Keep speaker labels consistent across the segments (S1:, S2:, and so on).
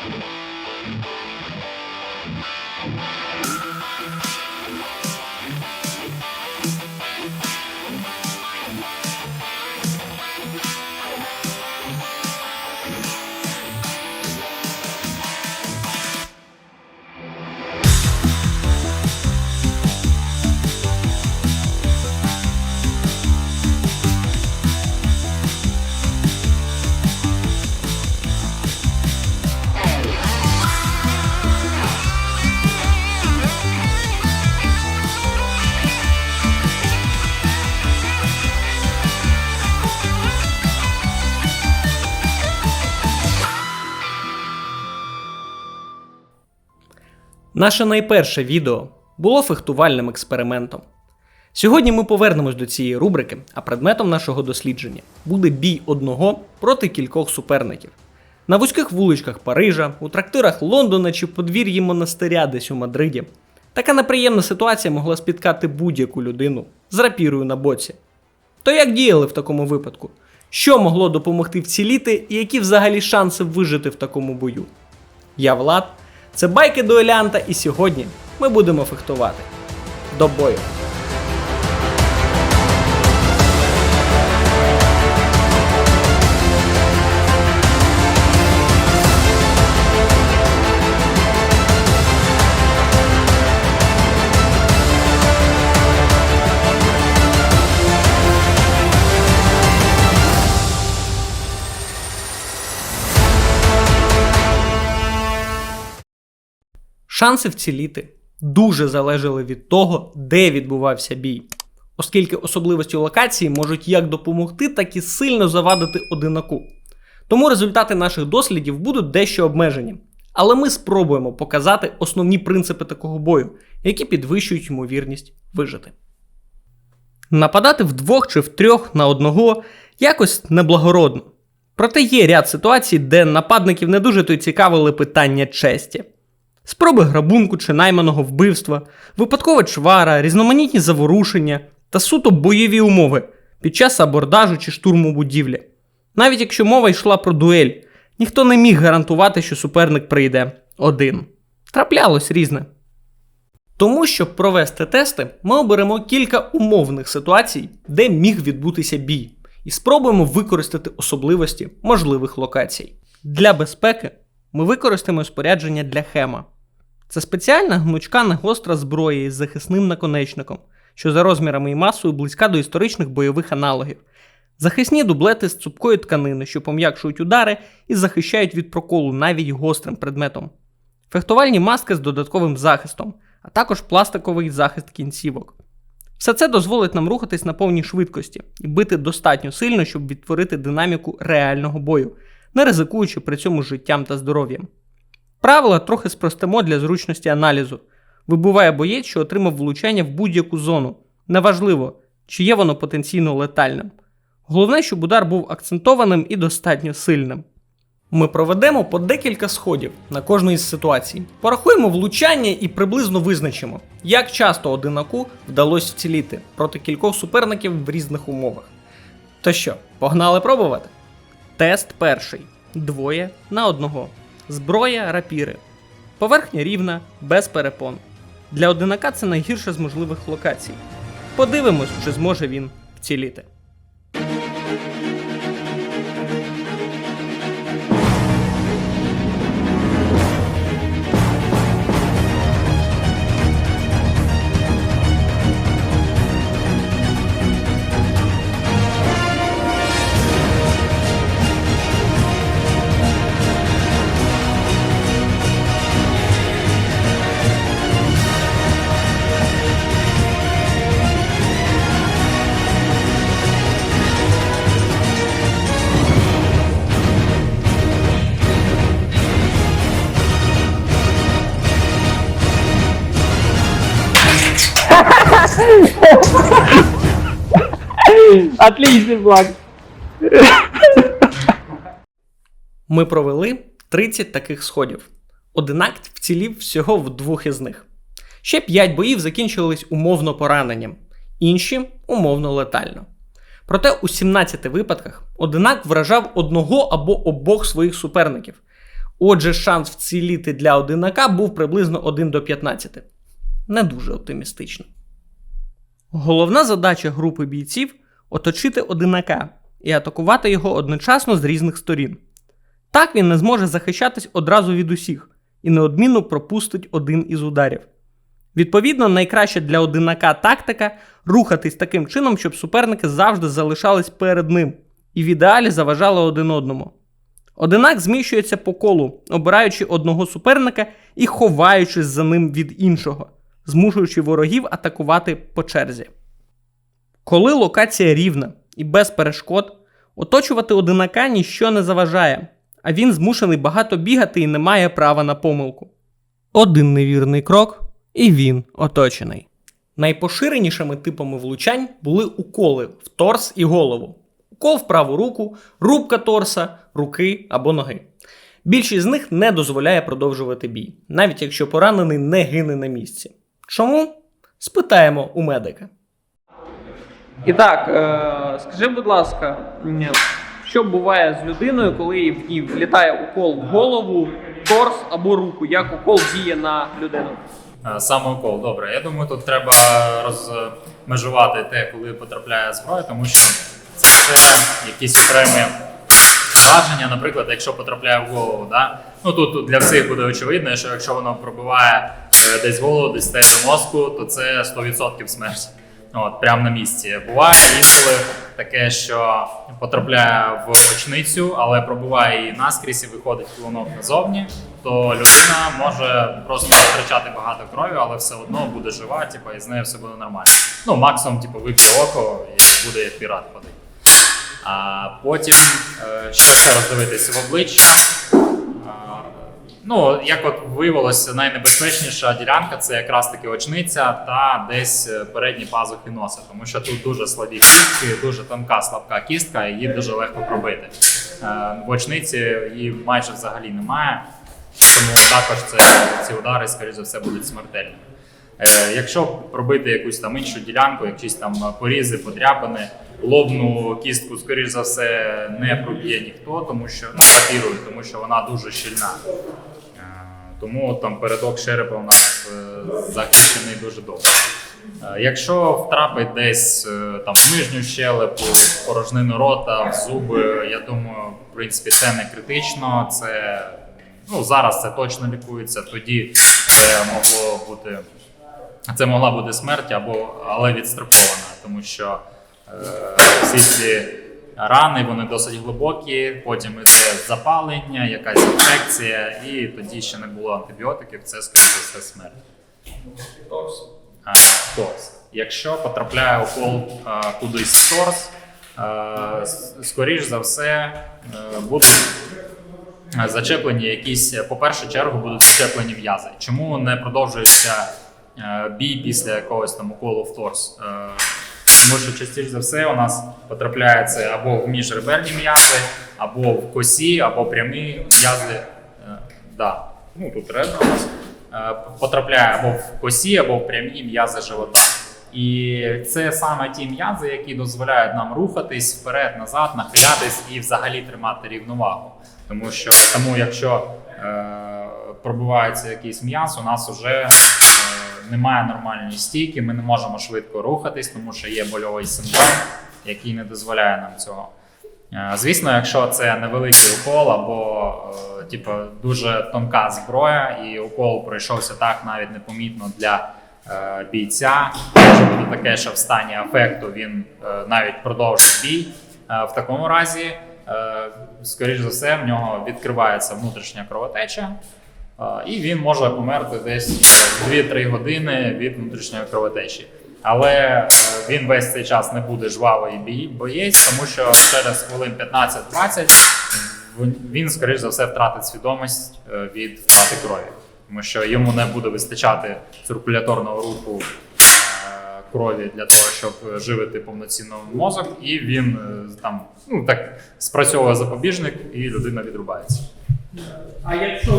S1: Thank you. Наше найперше відео було фехтувальним експериментом. Сьогодні ми повернемось до цієї рубрики, а предметом нашого дослідження буде бій одного проти кількох суперників. На вузьких вуличках Парижа, у трактирах Лондона чи подвір'ї монастиря десь у Мадриді. Така неприємна ситуація могла спіткати будь-яку людину з рапірою на боці. То як діяли в такому випадку? Що могло допомогти вціліти і які взагалі шанси вижити в такому бою? Я Влад, це байки дуелянта, і сьогодні ми будемо фехтувати. До бою! Шанси вціліти дуже залежали від того, де відбувався бій, оскільки особливості локації можуть як допомогти, так і сильно завадити одинаку. Тому результати наших дослідів будуть дещо обмежені. Але ми спробуємо показати основні принципи такого бою, які підвищують ймовірність вижити. Нападати вдвох чи втрьох на одного якось неблагородно. Проте є ряд ситуацій, де нападників не дуже то й цікавили питання честі. Спроби грабунку чи найманого вбивства, випадкова чвара, різноманітні заворушення та суто бойові умови під час абордажу чи штурму будівлі. Навіть якщо мова йшла про дуель, ніхто не міг гарантувати, що суперник прийде один. Траплялось різне. Тому, щоб провести тести, ми оберемо кілька умовних ситуацій, де міг відбутися бій, і спробуємо використати особливості можливих локацій. Для безпеки ми використаємо спорядження для хема. Це спеціальна гнучка негостра зброя із захисним наконечником, що за розмірами і масою близька до історичних бойових аналогів. Захисні дублети з цупкої тканини, що пом'якшують удари і захищають від проколу навіть гострим предметом. Фехтувальні маски з додатковим захистом, а також пластиковий захист кінцівок. Все це дозволить нам рухатись на повній швидкості і бити достатньо сильно, щоб відтворити динаміку реального бою, не ризикуючи при цьому життям та здоров'ям. Правила трохи спростимо для зручності аналізу. Вибуває боєць, що отримав влучання в будь-яку зону. Неважливо, чи є воно потенційно летальним. Головне, щоб удар був акцентованим і достатньо сильним. Ми проведемо по декілька сходів на кожну із ситуацій. Порахуємо влучання і приблизно визначимо, як часто одинаку вдалося вціліти проти кількох суперників в різних умовах. То що, погнали пробувати? Тест перший. Двоє на одного. Зброя рапіри. Поверхня рівна, без перепон. Для одинака це найгірша з можливих локацій. Подивимось, чи зможе він вціліти.
S2: Отличный Влад.
S1: Ми провели 30 таких сходів. Одинак вцілів всього в двох із них. Ще 5 боїв закінчились умовно пораненням. інші умовно летально. Проте у 17 випадках одинак вражав одного або обох своїх суперників. Отже, шанс вціліти для одинака був приблизно 1 до 15. Не дуже оптимістично. Головна задача групи бійців оточити одинака і атакувати його одночасно з різних сторін. Так він не зможе захищатись одразу від усіх і неодмінно пропустить один із ударів. Відповідно, найкраща для одинака тактика рухатись таким чином, щоб суперники завжди залишались перед ним і в ідеалі заважали один одному. Одинак зміщується по колу, обираючи одного суперника і ховаючись за ним від іншого, змушуючи ворогів атакувати по черзі. Коли локація рівна і без перешкод, оточувати одинака ніщо не заважає, а він змушений багато бігати і не має права на помилку. Один невірний крок, і він оточений. Найпоширенішими типами влучань були уколи в торс і голову, укол в праву руку, рубка торса, руки або ноги. Більшість з них не дозволяє продовжувати бій, навіть якщо поранений не гине на місці. Чому? Спитаємо у медика. І так, е, скажи, будь ласка, що буває з людиною, коли в ній влітає укол в голову, торс або руку? Як укол діє на людину?
S3: Е, Саме укол, добре. Я думаю, тут треба розмежувати те, коли потрапляє зброя, тому що це все якісь окремі враження. Наприклад, якщо потрапляє в голову, да? ну тут для всіх буде очевидно, що якщо воно пробиває е, десь голову, десь те до мозку, то це 100% смерть. От, прямо на місці. Буває інколи таке, що потрапляє в очницю, але пробиває її наскрізь і виходить клонок назовні, то людина може просто втрачати багато крові, але все одно буде жива, типу, і з нею все буде нормально. Ну, максимум, типу, вип'є око і буде як пірат ходити. А потім е, що ще роздивитися в обличчя. Ну, як от виявилося, найнебезпечніша ділянка це якраз таки очниця та десь е, передні пазухи носа, тому що тут дуже слабі кістки, дуже тонка слабка кістка, її дуже легко пробити. Е, В очниці її майже взагалі немає, тому також це, ці удари, скоріш за все, будуть смертельними. Е, Якщо пробити якусь там іншу ділянку, якісь там порізи, подряпини, лобну кістку, скоріш за все, не проб'є ніхто, тому що ну, рапірою, тому що вона дуже щільна. Тому там передок черепа у нас е, захищений дуже добре. Е, Якщо втрапить десь е, там в нижню щелепу, в порожнину рота, в зуби, я думаю, в принципі, це не критично. Це ну зараз це точно лікується. Тоді це могло бути це могла бути смерть або але відстрокована, тому що е, всі ці рани вони досить глибокі, потім іде запалення, якась інфекція, і тоді ще не було антибіотиків, це скоріше все смерть. А, торс. Якщо потрапляє укол а, кудись в торс, а, скоріш за все е, будуть зачеплені якісь, по першу чергу, будуть зачеплені в'язи. Чому не продовжується е, бій після якогось там уколу в торс? Е, Тому що частіше за все у нас потрапляє це або в міжреберні м'язи, або в косі, або прямі м'язи. Е, Да. Ну, тут ребра у нас е, потрапляє або в косі, або в прямі м'язи живота. І це саме ті м'язи, які дозволяють нам рухатись вперед, назад, нахилятись і взагалі тримати рівновагу. Тому що тому, якщо е, пробивається якийсь м'яз, у нас вже немає нормальної стійки, ми не можемо швидко рухатись, тому що є больовий синдром, який не дозволяє нам цього. Е, Звісно, якщо це невеликий укол або е, типу, дуже тонка зброя, і укол пройшовся так навіть непомітно для е, бійця, може бути таке, що в стані афекту він навіть продовжить бій. В такому разі, скоріш за все, в нього відкривається внутрішня кровотеча, і він може померти десь в 2-3 години від внутрішньої кровотечі. Але е, він весь цей час не буде жвавий боєць, тому що через хвилин 15-20 він, скоріш за все, втратить свідомість е, від втрати крові, тому що йому не буде вистачати циркуляторного руху е, крові для того, щоб живити повноцінно мозок, і він е, там ну так спрацьовує запобіжник, і людина відрубається.
S1: А якщо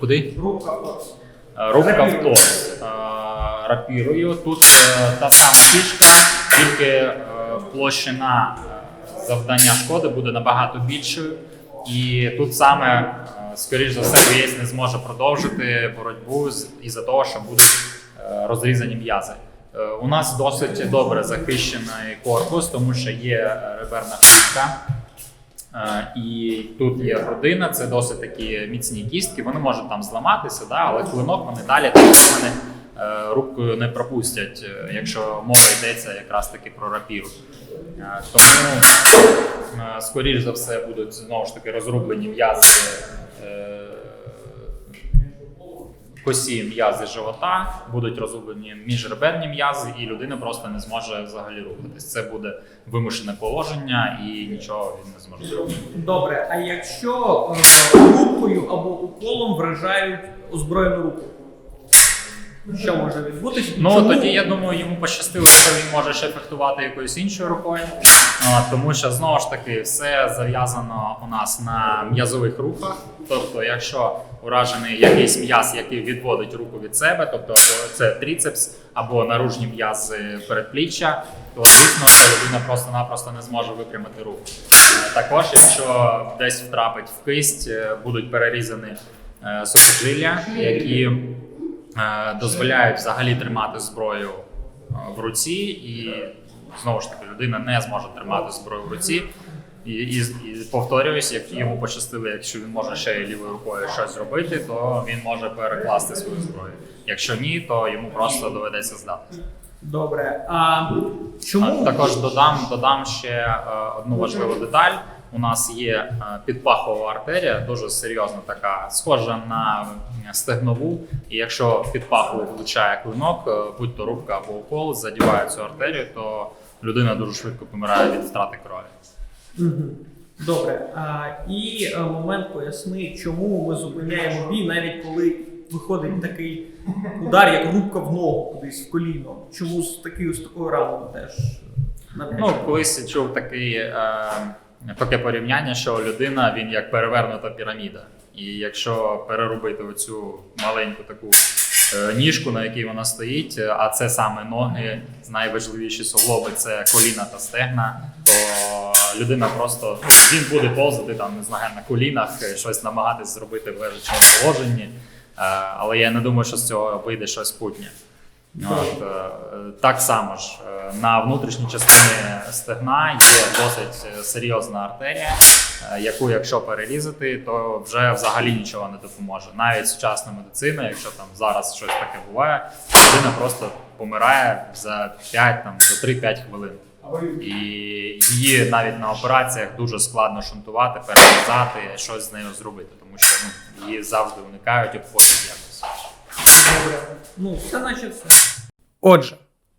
S3: Куди? Рубка. Е, рапірою. Тут е, та сама фішка, тільки е, площина е, завдання шкоди буде набагато більшою. І тут саме, скоріш за все, боєць не зможе продовжити боротьбу із-за того, що будуть розрізані м'язи. У нас досить добре захищений корпус, тому що є реберна клітка. І тут є грудина, це досить такі міцні кістки. Вони можуть там зламатися, да, але клинок вони далі мене е, рубкою не пропустять, е, якщо мова йдеться якраз таки про рапіру. Е, Тому, скоріш за все, будуть знову ж таки розрублені м'язи. Косі м'язи живота, будуть розгублені міжребенні м'язи, і людина просто не зможе взагалі рухатись. Це буде вимушене положення, і нічого він не зможе зробити.
S1: Добре, а якщо е, рукою або уколом вражають озброєну руку? Що може відбутись?
S3: Ну
S1: Чому?
S3: тоді я думаю, йому пощастило, що він може ще фехтувати якоюсь іншою рукою, А, тому що знову ж таки все зав'язано у нас на м'язових рухах. Тобто, якщо уражений якийсь м'яз, який відводить руку від себе, тобто це тріцепс або наружні м'язи передпліччя, то звісно, людина просто-напросто не зможе випрямити руку. Також, якщо десь втрапить в кисть, е, будуть перерізані е, сухожилля, які дозволяють взагалі тримати зброю е, в руці, і знову ж таки людина не зможе тримати зброю в руці. І, і, і повторююсь, як йому пощастило, якщо він може ще й лівою рукою щось зробити, то він може перекласти свою зброю. Якщо ні, то йому просто доведеться здатися.
S1: Добре. А чому
S3: А також додам, додам ще е, одну важливу деталь. У нас є е, підпахова артерія, дуже серйозна така, схожа на стегнову. І якщо підпаху влучає клинок, е, будь то рубка або укол, задіває цю артерію, то людина дуже швидко помирає від втрати крові.
S1: Добре. А, і е, момент поясни, чому ми зупиняємо бій, навіть коли виходить такий удар, як рубка в ногу, кудись в коліно. Чому з такою з такою раною теж
S3: Ну, колись чув такий, е, таке порівняння, що людина він як перевернута піраміда. І якщо переробити оцю маленьку таку е, ніжку, на якій вона стоїть, е, а це саме ноги, найважливіші суглоби це коліна та стегна, то людина просто він буде повзати там, не знаю, на колінах, е, щось намагатись зробити в лежачому положенні. Але я не думаю, що з цього вийде щось путнє. От, так само ж на внутрішній частині стегна є досить е, серйозна артерія, е, яку, якщо перерізати, то вже взагалі нічого не допоможе. Навіть сучасна медицина, якщо там зараз щось таке буває, людина просто помирає за 5 там за 3-5 хвилин. І її навіть на операціях дуже складно шунтувати, перерізати, щось з нею зробити, тому що ну, її завжди уникають, обходять якось.
S1: Добре. Ну, все наче все. Отже,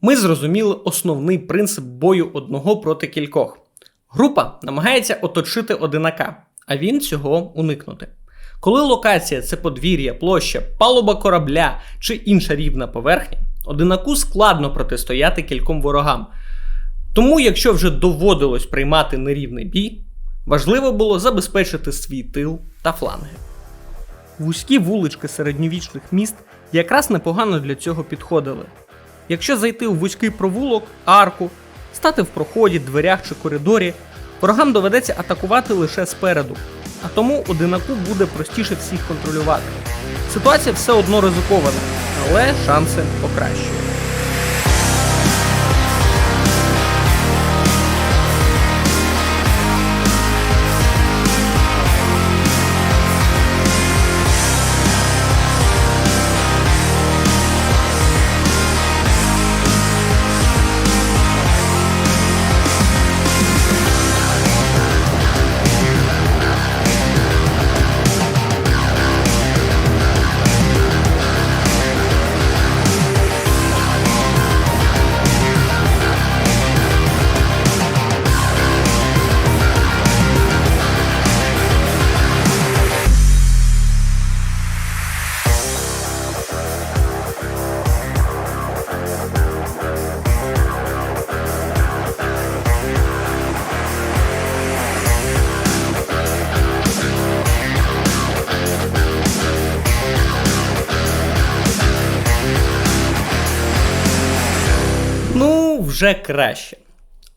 S1: ми зрозуміли основний принцип бою одного проти кількох. Група намагається оточити одинака, а він цього уникнути. Коли локація це подвір'я, площа, палуба корабля чи інша рівна поверхня, одинаку складно протистояти кільком ворогам. Тому, якщо вже доводилось приймати нерівний бій, важливо було забезпечити свій тил та фланги. Вузькі вулички середньовічних міст якраз непогано для цього підходили. Якщо зайти у вузький провулок, арку, стати в проході, дверях чи коридорі, ворогам доведеться атакувати лише спереду, а тому одинаку буде простіше всіх контролювати. Ситуація все одно ризикована, але шанси покращують. Вже краще.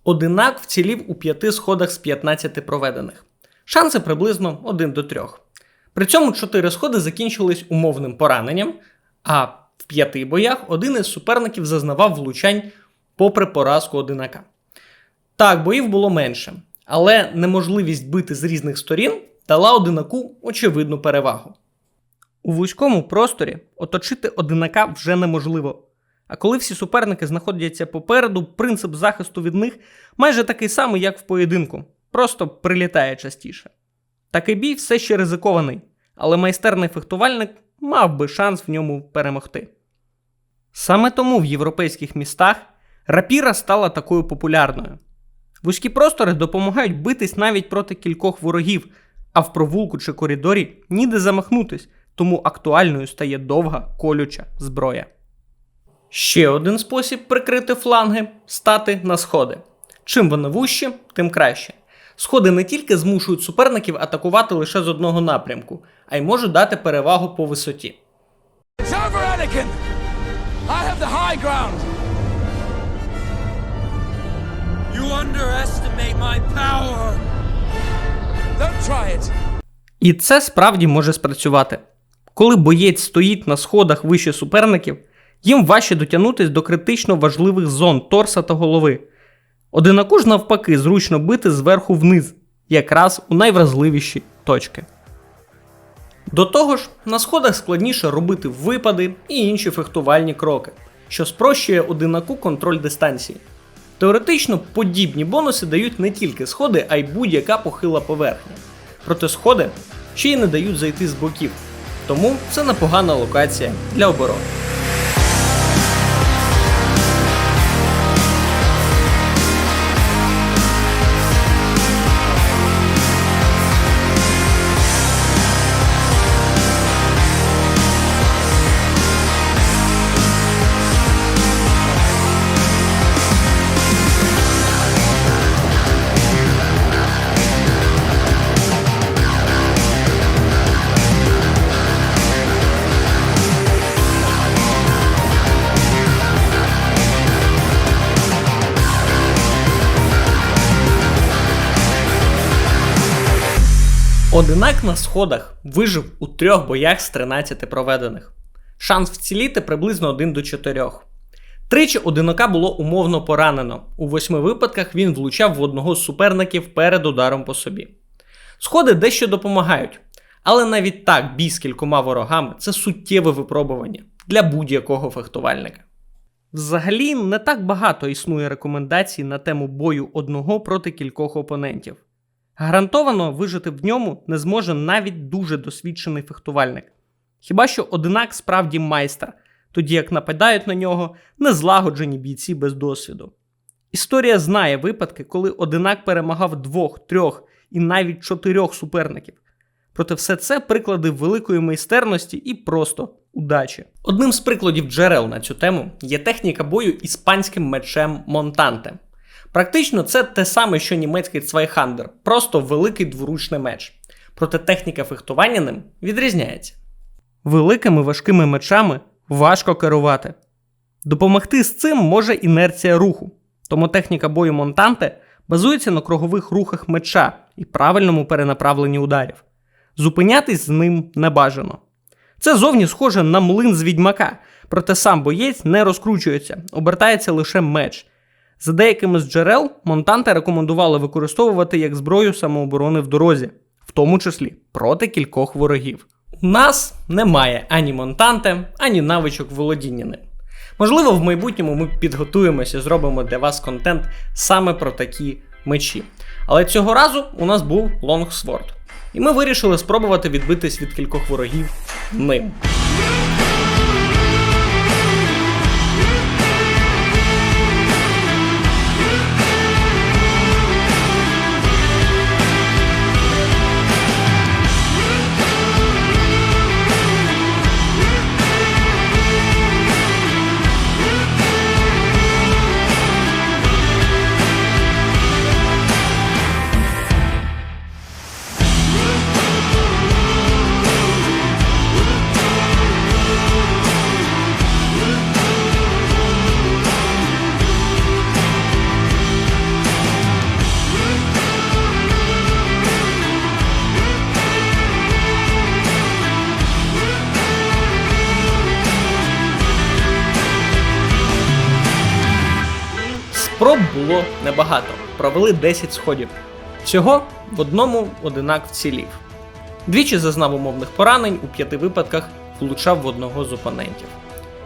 S1: Одинак вцілів у п'яти сходах з 15 проведених. Шанси приблизно 1 до 3. При цьому 4 сходи закінчились умовним пораненням, а в п'яти боях один із суперників зазнавав влучань попри поразку одинака. Так, боїв було менше, але неможливість бити з різних сторін дала одинаку очевидну перевагу. У вузькому просторі оточити одинака вже неможливо. А коли всі суперники знаходяться попереду, принцип захисту від них майже такий самий, як в поєдинку, просто прилітає частіше. Такий бій все ще ризикований, але майстерний фехтувальник мав би шанс в ньому перемогти. Саме тому в європейських містах рапіра стала такою популярною. Вузькі простори допомагають битись навіть проти кількох ворогів, а в провулку чи коридорі ніде замахнутись, тому актуальною стає довга колюча зброя. Ще один спосіб прикрити фланги стати на сходи. Чим вони вужчі, тим краще. Сходи не тільки змушують суперників атакувати лише з одного напрямку, а й можуть дати перевагу по висоті. І це справді може спрацювати. Коли боєць стоїть на сходах вище суперників, їм важче дотягнутись до критично важливих зон торса та голови. Одинаку ж навпаки зручно бити зверху вниз, якраз у найвразливіші точки. До того ж, на сходах складніше робити випади і інші фехтувальні кроки, що спрощує одинаку контроль дистанції. Теоретично подібні бонуси дають не тільки сходи, а й будь-яка похила поверхня. Проте сходи ще й не дають зайти з боків, тому це непогана локація для оборони. Одинак на сходах вижив у трьох боях з 13 проведених. Шанс вціліти приблизно 1 до 4. Тричі одинака було умовно поранено. У восьми випадках він влучав в одного з суперників перед ударом по собі. Сходи дещо допомагають, але навіть так бій з кількома ворогами це суттєве випробування для будь-якого фехтувальника. Взагалі, не так багато існує рекомендацій на тему бою одного проти кількох опонентів. Гарантовано вижити в ньому не зможе навіть дуже досвідчений фехтувальник. Хіба що одинак справді майстер, тоді як нападають на нього незлагоджені бійці без досвіду. Історія знає випадки, коли одинак перемагав двох, трьох і навіть чотирьох суперників. Проте все це приклади великої майстерності і просто удачі. Одним з прикладів джерел на цю тему є техніка бою іспанським мечем Монтанте. Практично це те саме, що німецький Цвайхандер, просто великий дворучний меч. Проте техніка фехтування ним відрізняється. Великими важкими мечами важко керувати. Допомогти з цим може інерція руху, тому техніка бою Монтанте базується на кругових рухах меча і правильному перенаправленні ударів. Зупинятись з ним не бажано. Це зовні схоже на млин з відьмака, проте сам боєць не розкручується, обертається лише меч. За деякими з джерел Монтанте рекомендували використовувати як зброю самооборони в дорозі, в тому числі проти кількох ворогів. У нас немає ані Монтанте, ані навичок володіння ним. Можливо, в майбутньому ми підготуємося і зробимо для вас контент саме про такі мечі. Але цього разу у нас був лонгсворд. І ми вирішили спробувати відбитись від кількох ворогів ним. Небагато, провели 10 сходів. Всього в одному одинак вцілів. Двічі зазнав умовних поранень, у п'яти випадках влучав в одного з опонентів.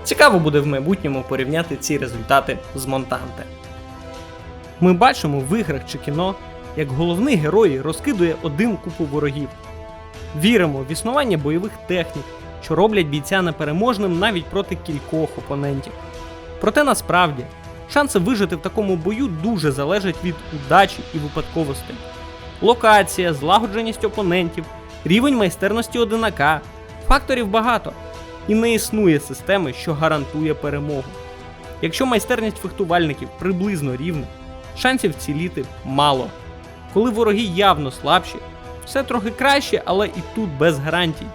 S1: Цікаво буде в майбутньому порівняти ці результати з Монтанте. Ми бачимо в іграх чи кіно, як головний герой розкидує один купу ворогів. Віримо в існування бойових технік, що роблять бійця непереможним навіть проти кількох опонентів. Проте насправді шанси вижити в такому бою дуже залежать від удачі і випадковостей. Локація, злагодженість опонентів, рівень майстерності одинака, факторів багато. І не існує системи, що гарантує перемогу. Якщо майстерність фехтувальників приблизно рівна, шансів вціліти мало. Коли вороги явно слабші, все трохи краще, але і тут без гарантій.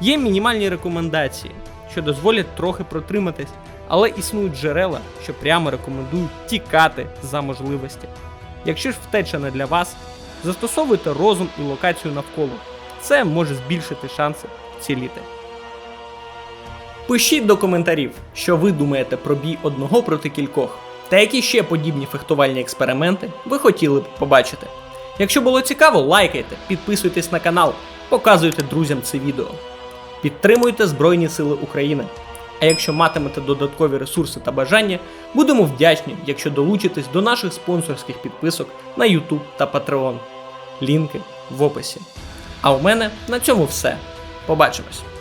S1: Є мінімальні рекомендації, що дозволять трохи протриматись, але існують джерела, що прямо рекомендують тікати за можливості. Якщо ж втеча не для вас, застосовуйте розум і локацію навколо. Це може збільшити шанси вціліти. Пишіть до коментарів, що ви думаєте про бій одного проти кількох, та які ще подібні фехтувальні експерименти ви хотіли б побачити. Якщо було цікаво, лайкайте, підписуйтесь на канал, показуйте друзям це відео. Підтримуйте Збройні Сили України. А якщо матимете додаткові ресурси та бажання, будемо вдячні, якщо долучитесь до наших спонсорських підписок на YouTube та Patreon. Лінки в описі. А у мене на цьому все. Побачимось!